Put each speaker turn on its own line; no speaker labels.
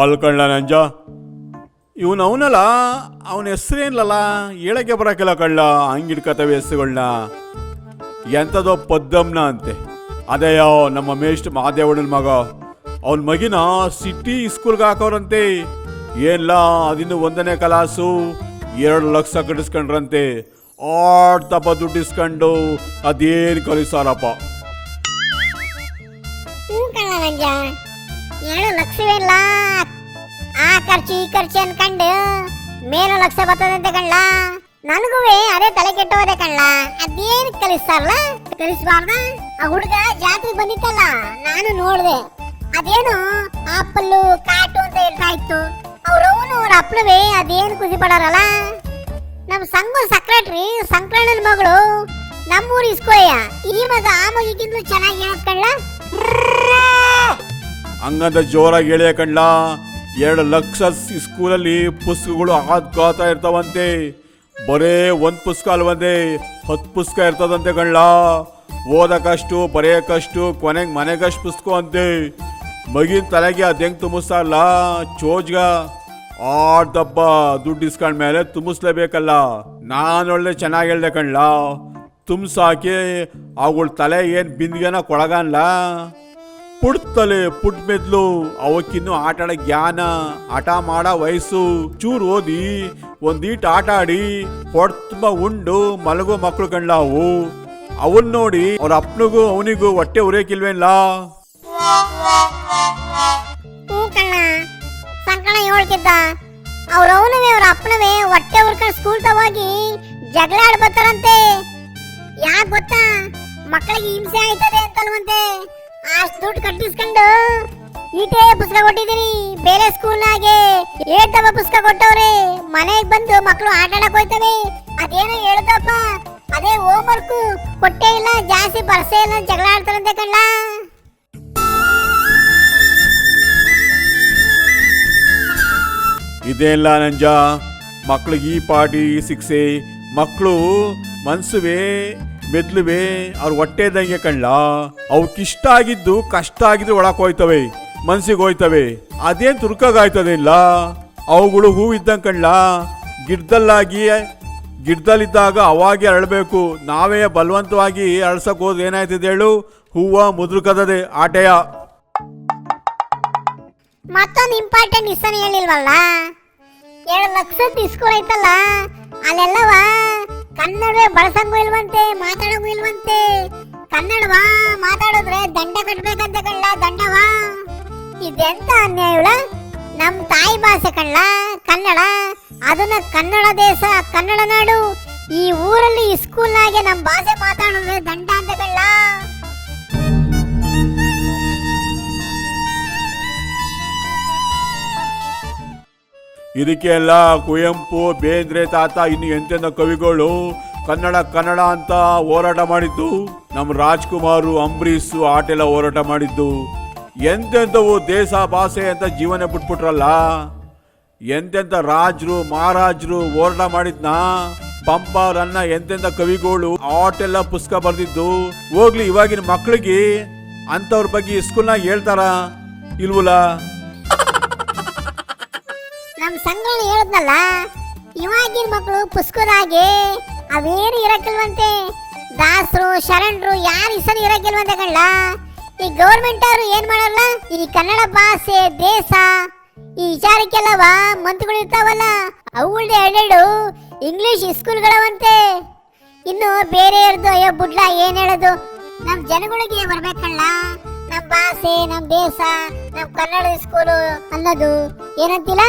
ಅಲ್ಕಂಡ ನಂಜ ಇವನು ಅವನಲ್ಲ, ಅವನ ಹೆಸ್ರೇನಲ್ಲ ಹೇಳಕ್ಕೆ ಬರಕಿಲ್ಲ ಕಳ್ಳ ಹಂಗಿಡ್ಕತವೆ ಹೆಸರುಗಳನ್ನ ಎಂಥದೋ ಪದ್ದಮ್ನ ಅಂತೆ. ಅದೇಯೋ, ನಮ್ಮ ಮೇಷ್ಟ್ ಮಹಾದೇವಣ್ಣನ ಮಗ. ಅವನ ಮಗಿನ ಸಿಟಿ ಸ್ಕೂಲ್ಗೆ ಹಾಕೋರಂತೆ. ಏನ್ಲ ಅದಿನ್ನು ಒಂದನೇ ಕಲಾಸು ಎರಡು ಲಕ್ಷ ಕಟ್ಟಿಸ್ಕೊಂಡ್ರಂತೆ. ಆಡ್ತಪ್ಪ ದುಡ್ಡು ಇಸ್ಕೊಂಡು ಅದೇನು ಕಲಿಸಾರಪ್ಪ.
ಆ ಖರ್ಚು ಈ ಖರ್ಚು ಅನ್ಕಂಡು ಮೇಲೂ ಲಕ್ಷ ಬರ್ತದಂತೆ ಕಣ್ಲ? ನನಗೂ ಅದೇ ತಲೆ ಕೆಟ್ಟೋದೆ ಕಣ್ಲ? ಅದೇನು ಕಲಿಸ್ತಾರಲ್ಲ? ಕಲಿಸ್ಬಾರ್ದ? ಆ ಹುಡುಗ ಜಾತ್ರೆ ಬಂದಿತ್ತಲ್ಲ, ನಾನು ನೋಡ್ದೆ. ಅದೇನು ಆಪಲ್ಲು, ಕಾಟು ಅಂತ ಹೇಳ್ತಾ ಇತ್ತು. ಅವ್ರವನು ಅವ್ರ ಅಪ್ಪನವೇ ಅದೇನು ಖುಷಿ ಪಡೋರಲ್ಲ? ನಮ್ಮ ಸಂಘ ಸೆಕ್ರೆಟ್ರಿ ಸಂಕ್ರಣ್ಣನ ಮಗಳು ನಮ್ಮೂರು ಇಸ್ಕೋಯ್ಯ ಈ ಮಗ ಆ ಮಗಿಗಿಂತಲೂ ಚೆನ್ನಾಗಿ ಹೇಳತ್ ಕಣ್ಲ?
ಹಂಗಂತ ಜೋರಾಗಿ ಹೇಳಿಯ ಕಂಡ್ಲ ಎರಡು ಲಕ್ಷ ಸ್ಕೂಲಲ್ಲಿ ಪುಸ್ತಕಗಳು ಆದ್ಗಾತಾ ಇರ್ತಾವಂತೆ. ಬರೇ ಒಂದು ಪುಸ್ತಕ ಅಲ್ವಂತೆ. ಹತ್ತು ಪುಸ್ತಕ ಇರ್ತದಂತೆ ಕಣ್ಲ. ಓದಕ್ಕಷ್ಟು ಬರೆಯೋಕ್ಕಷ್ಟು ಕೊನೆಗೆ ಮನೆಗಷ್ಟು ಪುಸ್ತಕ ಅಂತೆ. ಮಗಿನ ತಲೆಗೆ ಅದು ಹೆಂಗೆ ತುಂಬಿಸ್ತಾರಲ್ಲ ಚೋಜ್ಗ. ಆಡ್ದಬ್ಬ ದುಡ್ಡು ಇಸ್ಕೊಂಡ ಮೇಲೆ ತುಂಬಿಸ್ಲೇಬೇಕಲ್ಲ. ನಾನು ಒಳ್ಳೆ ಚೆನ್ನಾಗಿ ಹೇಳ್ದೆ ಕಣ್ಲ. ತುಂಬಿಸಾಕಿ ಅವುಗಳ ತಲೆ ಏನು ಬಿಂದಿಗೆನ ಕೊಳಗನ್ಲ? ಪುಡ್ತಲೆ ಪುಟ್ ಮೆದ್ಲು ಅವಕ್ಕಿನ್ನು ಆಟ ಜ್ಞಾನ ಆಟ ಮಾಡೋ ವಯಸ್ಸು, ಚೂರು ಓದಿ, ಒಂದೀಟ್ ಆಟ ಆಡಿ ಹೊಡ್ತುಂಬ ಉಂಡು, ಮಲಗೋ ಮಕ್ಕಳು ಕಂಡಾವು ಅವು ಅವನ್ ನೋಡಿ ಅವ್ರ ಅಪ್ಪನಿಗೂ ಅವನಿಗೂ ಹೊಟ್ಟೆ
ಕಣ್ಣ. ಸಂಕಣ ಹೇಳ್ತಿದ್ದ ಅವ್ರ ಅವನವೇ, ಅವ್ರ ಅಪ್ಪನವೇ ಹೊಟ್ಟೆ ಉರ್ಕೊಂಡು ಸ್ಕೂಲ್ ತವಾಗಿ ಜಗಳ ಆಡ್ಬತ್ತಾರಂತೆ. ಯಾಕೆ ಗೊತ್ತಾ? ಮಕ್ಕಳಿಗೆ ಹಿಂಸೆ ಆಯ್ತದೆ ಅಂತಲ್ವಂತೆ ಅಷ್ಟು ದುಡ್ಡು ಕಟ್ಟಿಸ್ಕೊಂಡು ಈಟೇ ಪುಸ್ತಕ ಕೊಟ್ಟಿದ್ದೀನಿ. ಬೇರೆ ಸ್ಕೂಲ್ನಾಗೆ ಹೇಳ್ತವ ಪುಸ್ತಕ ಕೊಟ್ಟವ್ರೆ. ಮನೆಗೆ ಬಂದು ಮಕ್ಕಳು ಆಟ ಆಡಕ್ ಹೋಯ್ತವೆ. ಅದೇನೋ ಹೇಳ್ತಪ್ಪ ಅದೇ ಹೋಮ್ ವರ್ಕ್ ಕೊಟ್ಟೇ ಇಲ್ಲ, ಜಾಸ್ತಿ ಬರ್ಸೇ ಇಲ್ಲ, ಜಗಳ ಆಡ್ತಾರಂತೆ ಕಣ್ಣ.
ಇದೆಲ್ಲ ನಂಜ. ಮಕ್ಳಿಗೆ ಈ ಪಾಟಿ ಶಿಕ್ಷೆ. ಮಕ್ಕಳು ಮನ್ಸುವೆ ಮೆದ್ಲುವೆ, ಅವ್ರ ಹೊಟ್ಟೆ ಇದ್ದಂಗೆ ಕಣ್ಲ ಅವಕ್ಕಿಷ್ಟ ಆಗಿದ್ದು ಕಷ್ಟ ಆಗಿದ್ದು ಒಳಕ್ ಹೋಯ್ತವೆ, ಮನ್ಸಿಗೆ ಹೋಯ್ತವೆ. ಅದೇನ್ ತುರ್ಕಾಗಾಯ್ತದೆ ಇಲ್ಲ? ಅವುಗಳು ಹೂ ಇದ್ದಂಗೆ ಕಣ್ಲ? ಗಿಡದಲ್ಲಾಗಿ, ಗಿಡದಲ್ಲಿದ್ದಾಗ ಅವಾಗೆ ಅರಳಬೇಕು. ನಾವೇ ಬಲವಂತವಾಗಿ ಅಳ್ಸಕ್ ಹೋದ್ ಏನಾಯ್ತದೆ ಹೇಳು? ಹೂವ ಮುದ್ರಕದದೆ, ಆಟೆಯ.
ಮತ್ತೊಂದು ಇಂಪಾರ್ಟೆಂಟ್ ಹೇಳಿಲ್ವಲ್ಲ? ಎರಡು ಲಕ್ಷ ಸ್ಕೂಲ್ ಐತಲ್ಲ, ಅಲ್ಲೆಲ್ಲವ? ಕನ್ನಡವೇ ಬಳಸಂಗೂ ಇಲ್ವಂತೆ, ಮಾತಾಡಂಗೂ ಇಲ್ವಂತೆ. ಕನ್ನಡವಾ? ಮಾತಾಡಿದ್ರೆ ದಂಡ ಕಟ್ಬೇಕಂತ ಕಳ್ಳ, ದಂಡವಾ? ಇದೆಂತ ಅನ್ಯಾಯಳ ನಮ್ ತಾಯಿ ಭಾಷೆ ಕಳ್ಳ, ಕನ್ನಡ? ಅದನ್ನ ಕನ್ನಡ ದೇಶ, ಕನ್ನಡ ನಾಡು. ಈ ಊರಲ್ಲಿ ಸ್ಕೂಲ್ನಾಗೆ ನಮ್ಮ ಭಾಷೆ ಮಾತಾಡಿದ್ರೆ ದಂಡ ಅಂತ ಕಳ್ಳ
ಇದಕ್ಕೆ ಎಲ್ಲ ಕುವೆಂಪು, ಬೇಂದ್ರೆ, ತಾತ ಇನ್ನು ಎಂತೆಂಥ ಕವಿಗಳು ಕನ್ನಡ ಕನ್ನಡ ಅಂತ ಹೋರಾಟ ಮಾಡಿದ್ದು. ನಮ್ಮ ರಾಜ್ಕುಮಾರು ಅಂಬರೀಷ್ ಆಟೆಲ್ಲ ಹೋರಾಟ ಮಾಡಿದ್ದು. ಎಂತೆಂಥವು ದೇಶ ಭಾಷೆ ಅಂತ ಜೀವನ ಬಿಟ್ಬಿಟ್ರಲ್ಲ. ಎಂತೆಂಥ ರಾಜರು, ಮಹಾರಾಜರು ಹೋರಾಟ ಮಾಡಿದ್ನಾ. ಪಂಪ ರನ್ನ ಎಂತೆಂಥ ಕವಿಗಳು ಆಟೆಲ್ಲ ಪುಸ್ತಕ ಬರೆದಿದ್ದು. ಹೋಗ್ಲಿ, ಇವಾಗಿನ ಮಕ್ಕಳಿಗೆ ಅಂಥವ್ರ ಬಗ್ಗೆ ಸ್ಕೂಲ್ನಾಗ ಹೇಳ್ತಾರ? ಇಲ್ವಲ್ಲ?
ನಮ್ ಸಂಘನ ಹೇಳಿದ್ನಲ್ಲ? ಇವಾಗಿನ ಮಕ್ಕಳು ಪುಸ್ಕರಾಗಿ ಅವೇನು ಇರಕ್ಕಿಲ್ವಂತೆ? ದಾಸರು, ಶರಣರು ಯಾರು ಹೆಸರು ಇರಕ್ಕಿಲ್ವಂತೆ ಕಣ್ಣ ಈ ಗೌರ್ಮೆಂಟ್ ಅವರು ಏನ್ ಮಾಡಲ್ಲ ಈ ಕನ್ನಡ ಭಾಷೆ, ದೇಶ, ಈ ವಿಚಾರಕ್ಕೆಲ್ಲವ ಮಂತ್ರಿಗಳು ಇರ್ತಾವಲ್ಲ? ಅವುಗಳದ್ದು ಎರಡೆರಡು ಇಂಗ್ಲಿಷ್ ಸ್ಕೂಲ್ಗಳವಂತೆ ಇನ್ನು ಬೇರೆ ಇರ್ದು ಅಯ್ಯೋ ಬುಡ್ಲ ಏನ್ ಹೇಳೋದು? ನಮ್ ಜನಗಳಿಗೆ ಬರ್ಬೇಕಲ್ಲ ನಮ್ ಭಾಷೆ, ನಮ್ ದೇಶ, ನಮ್ ಕನ್ನಡ ಸ್ಕೂಲು ಅನ್ನೋದು ಏನಂತಿಲ್ಲ